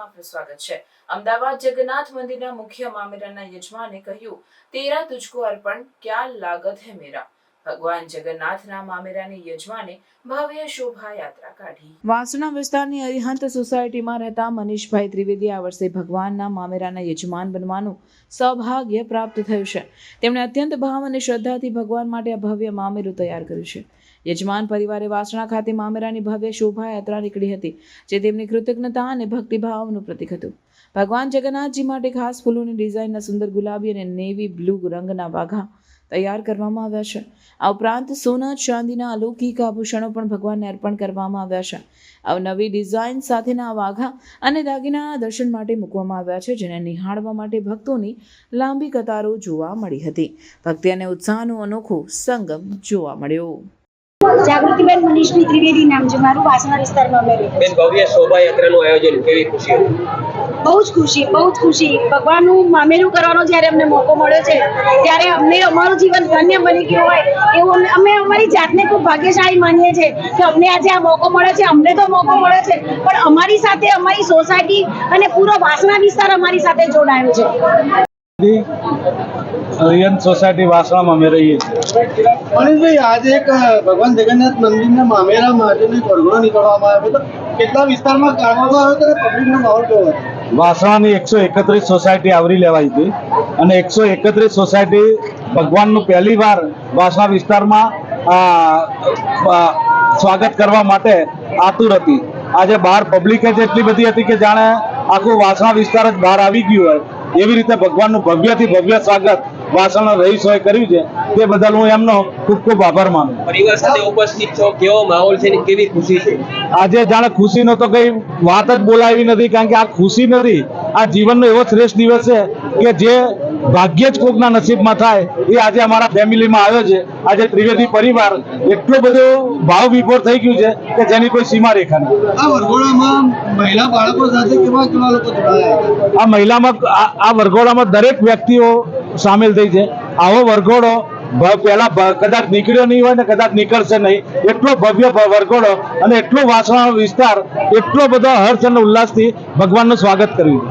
આપનું સ્વાગત છે. અમદાવાદ જગન્નાથ મંદિરના મુખ્ય મામેરાના યજમાને કહ્યું, તેરા તુજકો અર્પણ, ક્યાં લાગત હે મેરા? ભગવાન જગન્નાથના મામેરાની યજમાને ભવ્ય શોભાયાત્રા કાઢી. વાસણા વિસ્તારની અરિહંત સોસાયટીમાં રહેતા મનીષભાઈ ત્રિવેદી આ વર્ષે ભગવાનના મામેરાના યજમાન બનવાનું સૌભાગ્ય પ્રાપ્ત થયું છે. તેમણે અત્યંત ભાવ અને શ્રદ્ધાથી ભગવાન માટે ભવ્ય મામેરું તૈયાર કર્યું છે. યજમાન પરિવારે વાસણા ખાતે મામેરાની ભવ્ય શોભાયાત્રા નીકળી હતી, જે તેમની કૃતજ્ઞતા અને ભક્તિભાવનું પ્રતીક હતું. ભગવાન જગન્નાથજી માટે ખાસ ફૂલોની ડિઝાઇનના સુંદર ગુલાબી અને નેવી બ્લુ રંગના વાઘા તૈયાર કરવામાં આવ્યા છે. આ ઉપરાંત સોના ચાંદીના અલૌકિક આભૂષણો પણ ભગવાનને અર્પણ કરવામાં આવ્યા છે. અવનવી ડિઝાઇન સાથેના વાઘા અને દાગીના દર્શન માટે મૂકવામાં આવ્યા છે જેને નિહાળવા માટે ભક્તોની લાંબી કતારો જોવા મળી હતી. ભક્તિ અને ઉત્સાહનો અનોખો સંગમ જોવા મળ્યો. જાગૃતિબેન મનીષભાઈ ત્રિવેદી નામ છે. મારું વાસણા વિસ્તારમાં અમે બેન ભવ્ય શોભાયાત્રાનું આયોજન કેવી ખુશી હતી? બહુ જ ખુશી બહુ જ ખુશી. ભગવાનનું મામેરું કરવાનો જ્યારે અમને મોકો મળ્યો છે ત્યારે અમને અમારું જીવન ધન્ય બની ગયું હોય એવું અમે- અમે અમારી જાતને ખૂબ ભાગ્યશાળી માનીએ છીએ કે અમને આજે આ મોકો મળ્યો છે અમને તો મોકો મળ્યો છે પણ અમારી સાથે અમારી સોસાયટી અને પૂરો વાસણા વિસ્તાર અમારી સાથે જોડાયો છે. રિયન સોસાયટી વાસણામાં અમે રહીએ છીએ. મનીષભાઈ આજે એક ભગવાન જગન્નાથ મંદિરના મામેરા માટેનો એક નીકળવામાં આવ્યો હતો. કેટલા વિસ્તારમાં કાઢવામાં આવ્યો હતો પબ્લિકનો માહોલ કેવો હતો? વાસણાની એકસો એકત્રીસ સોસાયટી આવરી લેવાઈ હતી અને એકસો એકત્રીસ સોસાયટી ભગવાનનું પહેલી વાર વાસણા વિસ્તારમાં સ્વાગત કરવા માટે આતુર હતી. આજે બહાર પબ્લિક જ એટલી બધી હતી કે જાણે આખું વાસણા વિસ્તાર જ બહાર આવી ગયું હોય. એવી રીતે ભગવાનનું ભવ્યથી ભવ્ય સ્વાગત વાસણા રહીશોએ કર્યું છે તે બદલ હું એમનો ખૂબ ખૂબ આભાર માનું પરિવાર સાથે ઉપસ્થિત છો કેવો માહોલ છે ને કેવી ખુશી છે? આજે જાણે ખુશીનો તો કઈ વાત જ બોલાવી નથી કારણ કે આ ખુશી નથી આ જીવનનો એવો શ્રેષ્ઠ દિવસ છે કે જે ભાગ્યે જ કોકના નસીબમાં થાય એ આજે અમારા ફેમિલીમાં આવ્યો છે. આજે ત્રિવેદી પરિવાર એટલો બધો ભાવ વિભોર થઈ ગયું છે કે જેની કોઈ સીમા રેખા નથી. આ વરઘોડામાં મહિલા બાળકો સાથે કેવા કેવા લોકો જોડાયા? આ મહિલામાં આ- વરઘોડામાં દરેક વ્યક્તિઓ સામેલ થઈ છે. આવો વરઘોડો પેલા પહેલા કદાચ નીકળ્યો નહીં હોય ને કદાચ નીકળશે નહીં. એટલો ભવ્ય વરઘોડો અને એટલો વાસણ વિસ્તાર એટલો બધો હર્ષ અને ઉલ્લાસથી ભગવાનનું સ્વાગત કર્યું